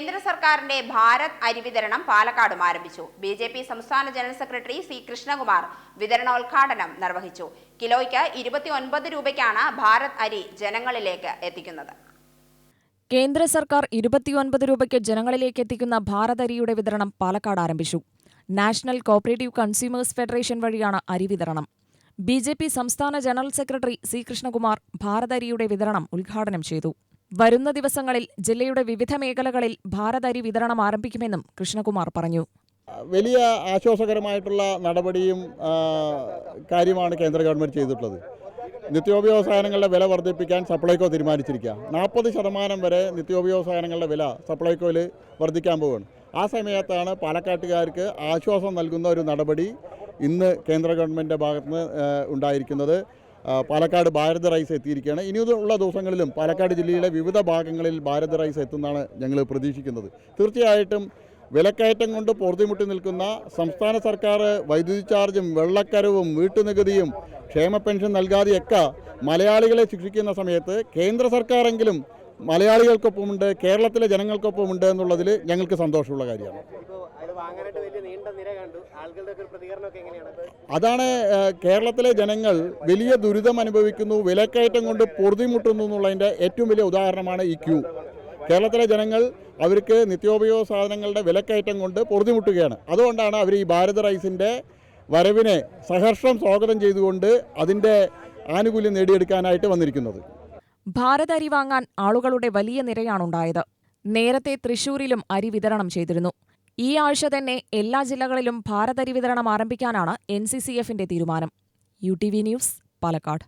കേന്ദ്ര സർക്കാരിന്റെ ഭാരത് അരി വിതരണം പാലക്കാടും ആരംഭിച്ചു. ബി ജെ പി സംസ്ഥാന ജനറൽ സെക്രട്ടറി സി കൃഷ്ണകുമാർ വിതരണോദ്ഘാടനം നിർവഹിച്ചു. കിലോയ്ക്ക് ഇരുപത്തി ഒൻപത് രൂപയ്ക്കാണ് ഭാരത് അരി ജനങ്ങളിലേക്ക് എത്തിക്കുന്നത്. കേന്ദ്ര സർക്കാർ ഇരുപത്തിയൊൻപത് രൂപയ്ക്ക് ജനങ്ങളിലേക്ക് എത്തിക്കുന്ന ഭാരത് അരിയുടെ വിതരണം പാലക്കാട് ആരംഭിച്ചു. നാഷണൽ കോപ്പറേറ്റീവ് കൺസ്യൂമേഴ്സ് ഫെഡറേഷൻ വഴിയാണ് അരി വിതരണം. ബി ജെ പി സംസ്ഥാന ജനറൽ സെക്രട്ടറി സി കൃഷ്ണകുമാർ ഭാരതരിയുടെ വിതരണം ഉദ്ഘാടനം ചെയ്തു. വരുന്ന ദിവസങ്ങളിൽ ജില്ലയുടെ വിവിധ മേഖലകളിൽ ഭാരതരി വിതരണം ആരംഭിക്കുമെന്നും കൃഷ്ണകുമാർ പറഞ്ഞു. വലിയ ആശ്വാസകരമായിട്ടുള്ള നടപടിയും കാര്യമാണ് കേന്ദ്ര ഗവൺമെന്റ് ചെയ്തിട്ടുള്ളത്. നിത്യോപയോഗ സാധനങ്ങളുടെ വില വർദ്ധിപ്പിക്കാൻ സപ്ലൈകോ തീരുമാനിച്ചിരിക്കുക. നാൽപ്പത് ശതമാനം വരെ നിത്യോപയോഗ സാധനങ്ങളുടെ വില സപ്ലൈകോയിൽ വർദ്ധിക്കാൻ പോവുകയാണ്. ആ സമയത്താണ് പാലക്കാട്ടുകാർക്ക് ആശ്വാസം നൽകുന്ന ഒരു നടപടി ഇന്ന് കേന്ദ്ര ഗവൺമെന്റിന്റെ ഭാഗത്ത് നിന്ന് ഉണ്ടായിരിക്കുന്നത്. പാലക്കാട് ഭാരത് റൈസ് എത്തിയിരിക്കുകയാണ്. ഇനിയുള്ള ദിവസങ്ങളിലും പാലക്കാട് ജില്ലയിലെ വിവിധ ഭാഗങ്ങളിൽ ഭാരത് റൈസ് എത്തുന്നതാണ് ഞങ്ങൾ പ്രതീക്ഷിക്കുന്നത്. തീർച്ചയായിട്ടും വിലക്കയറ്റം കൊണ്ട് പൊറുതിമുട്ടി നിൽക്കുന്ന സംസ്ഥാന സർക്കാർ വൈദ്യുതി ചാർജും വെള്ളക്കരവും വീട്ടുനികുതിയും ക്ഷേമ പെൻഷൻ നൽകാതെയൊക്കെ മലയാളികളെ ശിക്ഷിക്കുന്ന സമയത്ത് കേന്ദ്ര സർക്കാരെങ്കിലും മലയാളികൾക്കൊപ്പമുണ്ട് കേരളത്തിലെ ജനങ്ങൾക്കൊപ്പമുണ്ട് എന്നുള്ളതിൽ ഞങ്ങൾക്ക് സന്തോഷമുള്ള കാര്യമാണ്. വാങ്ങാനായിട്ട് വലിയ നീണ്ട നിര കണ്ടു. ആളുകളുടെ ഒക്കെ പ്രതികരണമൊക്കെ എങ്ങനെയാണ്? അതാണ് കേരളത്തിലെ ജനങ്ങൾ വലിയ ദുരിതം അനുഭവിക്കുന്നു വിലക്കയറ്റം കൊണ്ട് പൊറുതിമുട്ടുന്നു എന്നുള്ളതിന്റെ ഏറ്റവും വലിയ ഉദാഹരണമാണ് ഈ ക്യൂ. കേരളത്തിലെ ജനങ്ങൾ അവർക്ക് നിത്യോപയോഗ സാധനങ്ങളുടെ വിലക്കയറ്റം കൊണ്ട് പൊറുതിമുട്ടുകയാണ്. അതുകൊണ്ടാണ് അവർ ഈ ഭാരത് റൈസിന്റെ വരവിനെ സഹർഷം സ്വാഗതം ചെയ്തുകൊണ്ട് അതിന്റെ ആനുകൂല്യം നേടിയെടുക്കാനായിട്ട് വന്നിരിക്കുന്നത്. ഭാരത് അരി വാങ്ങാൻ ആളുകളുടെ വലിയ നിരയാണുണ്ടായത്. നേരത്തെ തൃശൂരിലും അരി വിതരണം ചെയ്തിരുന്നു. ഈ ആഴ്ച തന്നെ എല്ലാ ജില്ലകളിലും ഭാരതരി വിതരണം ആരംഭിക്കാനാണ് എൻ സി സി എഫിന്റെ തീരുമാനം. U T V news Palakkad.